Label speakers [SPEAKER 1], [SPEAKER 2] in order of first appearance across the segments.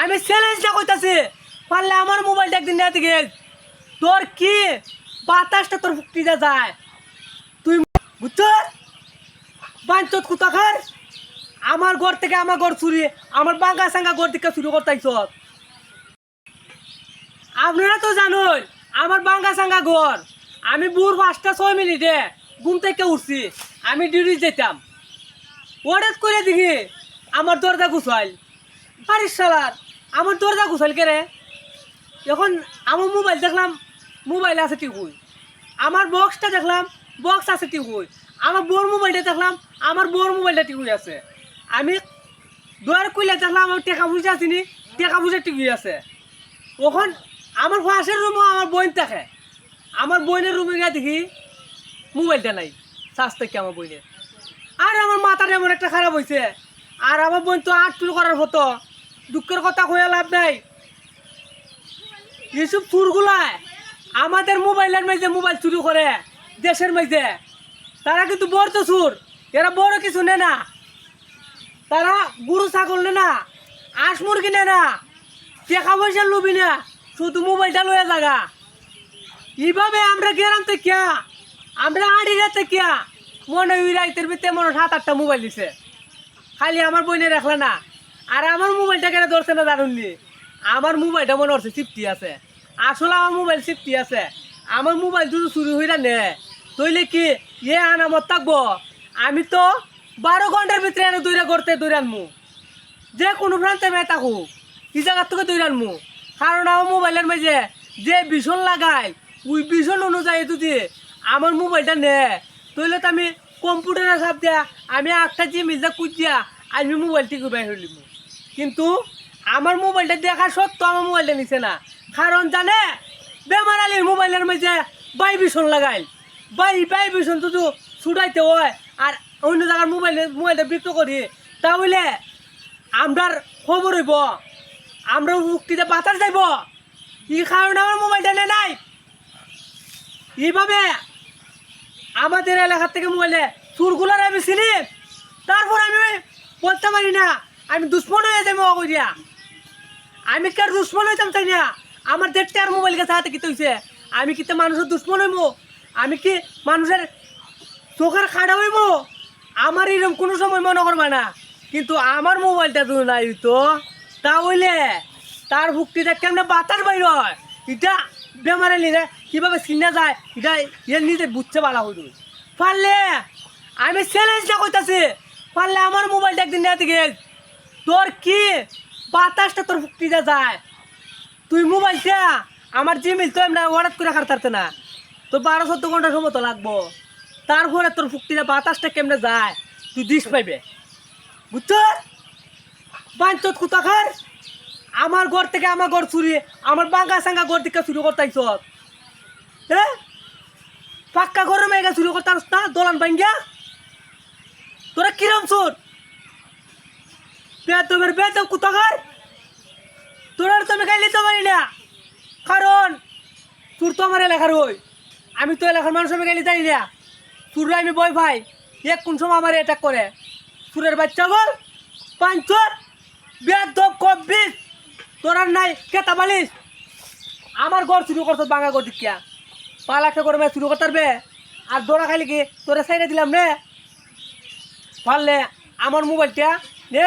[SPEAKER 1] আমি চ্যালেঞ্জটা কইতাছি পারলে আমার মোবাইলটা একদিন নিয়ে দিকে তোর কি? বাতাসটা তোর ফুকটিতে যায়। তুই বুঝছ? বাঞ্চত কুতাখার আমার ঘর থেকে আমার ঘর চুরি, আমার বাঙ্গা সাঙ্গা ঘর থেকে চুরি করতাইছ আপনারা তো জানোই, আমার বাঙ্গা সাঙ্গা ঘর। আমি বুড় পাঁচটা, ছয় মিনিটে ঘুম থেকে উঠছি। আমি ডিউটি যেতাম। হঠাৎ করে দেখি, আমার দরজা গুছাইল। বাড়ির সালার আমার দরজা গুছাইল কে রে এখন আমার মোবাইল দেখলাম, মোবাইল আছে টিকুই আমার বক্সটা দেখলাম বক্স আছে টিকুই আমার বোর মোবাইলটা দেখলাম, আমার বোর মোবাইলটা টিকুই আছে। আমি দুয়ার কইলে দেখলাম, আমার টেকা বুঝে আসিনি টেকা বুঝে টিকুই আছে। ওখন আমার পাশের রুমও আমার বোন থাকে আমার বোনের রুমে গিয়ে দেখি, মোবাইলটা নাই। চার্জ থেকে আমার বোনের। আর আমার মাথাটা এমন একটা খারাপ হয়েছে আর আমার বোন তো আট চুল করার হতো দুঃখের কথা কয়ে লাভ নাই। এইসব চুরগুলায় আমাদের মোবাইলের মাঝে মোবাইল চুরি করে, দেশের মাঝে। তারা কিন্তু বড় তো চুর, এরা বড় কিছু নেয় না। তারা গরু, ছাগল নে না আঁশ মুরগি নে না। টাকা পয়সা লুবি না, শুধু মোবাইলটা লয়ে জাগা। এইভাবে আমরা গেরাম থেকে, আমরা আড়ি রাতে কিয়া মনে ওই রাইতের ভিতরে মনে সাত আটটা মোবাইল দিছে। খালি আমার বইনে রাখলে না। আর আমার মোবাইলটা কেন ধরছে না জানুননি আমার মোবাইলটা মনে হচ্ছে সিফটি আছে। আসলে আমার মোবাইল সিফটি আছে। আমার মোবাইল যদি চুরি হইরা নে তইলে কি এ আনামত থাকব? আমি তো বারো ঘণ্টার ভিতরে এনে দৌড়া করতে দৌড়ে আনমু। যে কোনো প্রান্তে মেয়ে থাকুক, এই জায়গার থেকে দৌড়ে আনমু। কারণ আমার মোবাইলের মাঝে যে ভীষণ লাগায়, ওই ভীষণ অনুযায়ী যদি আমার মোবাইলটা নে তইলে তো আমি কম্পিউটারে চাপ দিয়া, আমি জিনিস যা কুচিয়া আমি মোবাইলটি বাইর হইলিম কিন্তু আমার মোবাইলটা দেখা সত্ত্বেও আমার মোবাইলটা নিছে না। কারণ জানে, বেমার আলীর মোবাইলের মধ্যে বাই ভীষণ লাগাই বাই বাই ভীষণ তো ছুটাইতে হয়। আর অন্য জায়গার মোবাইলে, মোবাইলটা বিক্রি করি। তাহলে আমরার খবর হইব। আমরা মুক্তিতে বাতাস যাইব এই কারণে আমার মোবাইলটা নে নাই। এইভাবে আমাদের এলাকার থেকে মোবাইলে চুরগুলার আমি চিনি তারপর আমি বলতে পারি না। আমি দুশ্মন হয়ে যাব করিয়া আমি কার দুশ্মন হইতাম চাই না আমার দেড়টা আর মোবাইল কাছে হাতে কি হইছে আমি কি তো মানুষের দুশ্মন হইব? আমি কি মানুষের চোখের খাড়া হইব? আমার এরকম কোনো সময় মনে করবা না। কিন্তু আমার মোবাইলটা তো নাই তো তাহলে তার ভুক্তিটা কেমনে বাতাস বাইর হয়? এটা বেমারে নিলে কীভাবে চিনা যায়? এটা এর নিজে বুঝতে পারা হইল পারলে আমি চ্যালেঞ্জটা কইতাছি পারলে আমার মোবাইলটা একদিন নিয়ে দিকে তোর কি? বাতাসটা তোর ভুক্তিটা যায়। তুই মোবাইলটা আমার জিমিল তো এমনি হঠাৎ করে কাটতে না। তোর বারো চোদ্দ ঘণ্টা সময় তো লাগবো। তারপরে তোর ফুক্তিটা বাতাসটা কেমনে যায়? তুই দিস পাইবে। বুঝছ? বাঞ্চত কুতাখার আমার ঘর থেকে আমার ঘর চুরি, আমার বাঙ্গা সাঙ্গা ঘর থেকে চুরি করতাইছ হ্যাঁ পাক্কা ঘরে মেয়েগা চুরি করতাম না? দোলান বাঙ্গা তোরা কিরম চোর? বেতবের বেতব কুতাখার তোরা তো আমি গাইলে তো পারি না। কারণ, তোর তো আমার এলাকার ওই। আমি তো এলাকার মানুষ, আমি গাইলে জানি না। তোর আমি বই ভাই এক কোন সময় আমার অ্যাটাক করে? সুরের বাচ্চা বল পাঁচর বেদব কব্বিস তোর আর নাই, কেতা বালিস আমার ঘর শুরু করতো বাঙা গর দিকিয়া পালাকে করে শুরু করতে পারবে। আর দৌড়া খাইলে কি? তোরা সাইডে দিলাম রে। পারলে, আমার মোবাইলটা নে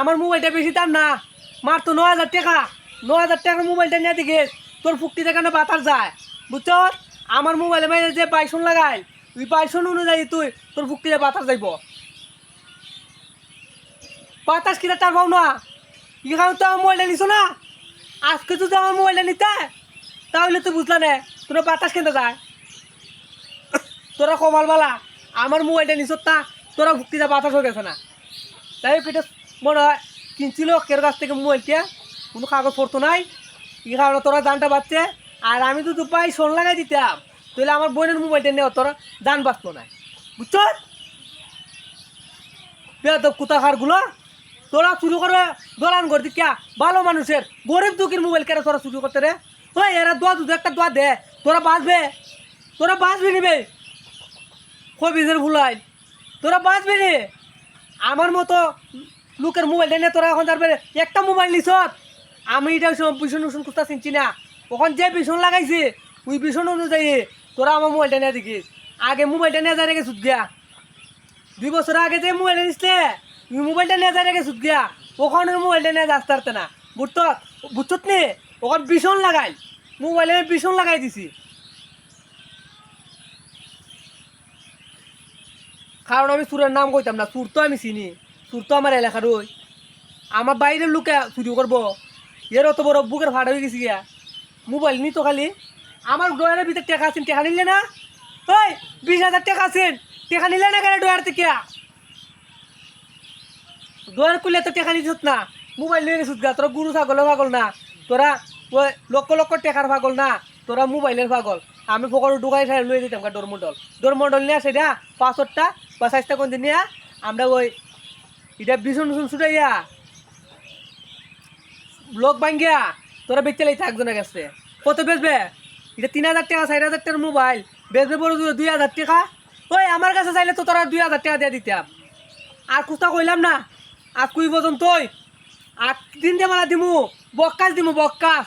[SPEAKER 1] আমার মোবাইলটা বেশি দাম না। মার তো ন হাজার টাকা। ন হাজার টাকার মোবাইলটা নিয়ে দিকে। তোর ফুকটি দেখানো বাতার যায়। বুঝছ? আমার মোবাইলে মাঝে যে বাইশন লাগাই, ওই বাইশন অনুযায়ী তুই তোর ফুকটিতে বাতাস যাইব। বাতাস কিনা তার পাও না এখানে তো আমার মোবাইলটা নিছো না? আজকে যদি আমার মোবাইলটা নিতে, তাহলে তুই বুঝলা না, তোরা বাতাস কিনতে যায়? তোরা কমাল বালা আমার মোবাইলটা নিছ তা তোরা ভুক্তিটা বাতাস হয়ে গেছে না। তাই এটা মনে হয় কিনছিল, কের কাছ থেকে মোবাইলটা কোনো কাগজ পড়তো নাই। এই কারণে তোরা জানটা বাচ্চে আর আমি তো পাই সোন লাগাই দিতাম। তাহলে আমার বোনের মোবাইলটা নেওয়া তোরা জান বাঁচতো না। বুঝছ? বেদব কুতাখারগুলো তোরা শুরু করে দোলান করতে কে? ভালো মানুষের। গরিব দুঃখের মোবাইল কেন তোরা চুরি করতে রে? ওই, এরা দোয়া দুধ, একটা দোয়া দে। তোরা বাঁচবে। তোরা বাঁচবি নিবে। কবিজের ভুলাই তোরা বাঁচবি রে আমার মতো লোকের মোবাইল নিয়ে তোরা এখন তারপরে একটা মোবাইল নিছ। আমি এটা ভীষণ ভীষণ কুস্তা চিনছি না। ওখান যে ভীষণ লাগাইছে, ওই ভীষণ অনুযায়ী তোরা আমার মোবাইলটা নিয়ে দেখিস আগে মোবাইলটা নিয়ে যায় রেখে সুদ গিয়া। দুই বছর আগে যে মোবাইলটা নিছিলে ওই মোবাইলটা নিয়ে যায় রেখে সুদ গিয়া। ওখানে মোবাইলটা নিয়ে আসতে পারতে না। বুঝত বুঝছত নি? ওখান ভীষণ লাগাই। মোবাইলে ভীষণ লাগাই দিছি। কারণ আমি সুরের নাম কইতাম না, সুর তো আমি চিনি। সুর তো আমার এলাকার ওই আমার বাইরের লোকে চুরি করব এর অত বড় বুকের ফাটা হয়ে গেছি গিয়া। মোবাইল নিত খালি। আমার ডয়ারের ভিতরে টেকা আছেন টেকা নিলে না? ওই বিশ হাজার টাকা আছেন টেকা নিলে না কেন ডয়ার থেকে ডয়ার খুললে তো টেকা নিত না। মোবাইল নিয়ে গেছিস গা তোরা গুরু ছাগল পাগল না। তোরা ওই লক্ষ লক্ষ টেকার পাগল না। তোরা মোবাইলের পাগল আমি ফকর খাই লয়ে দিতাম ডোরমন্ডল ডোরমন্ডল নিয়ে না পাঁচশোটা বা সাইজটা কোন দিন নিয়ে। আমরা ওই এটা ভীষণ ভীষণ ছুটাইয়া লোক ভাঙ্গিয়া তোরা বেঁচে লাই থাকবে না গেছে কত বেচবে? এটা তিন হাজার টাকা, চার হাজার টাকার মোবাইল বেচবে বড় দুই হাজার টাকা। ওই, আমার কাছে চাইলে তো তোরা দুই হাজার টাকা দিয়ে দিতাম। আর কোথাও কইলাম না। আর কুই পর্যন্ত আট দিন দিয়ে মালা দিমু। বক্কাস দিমু, বক্কাস।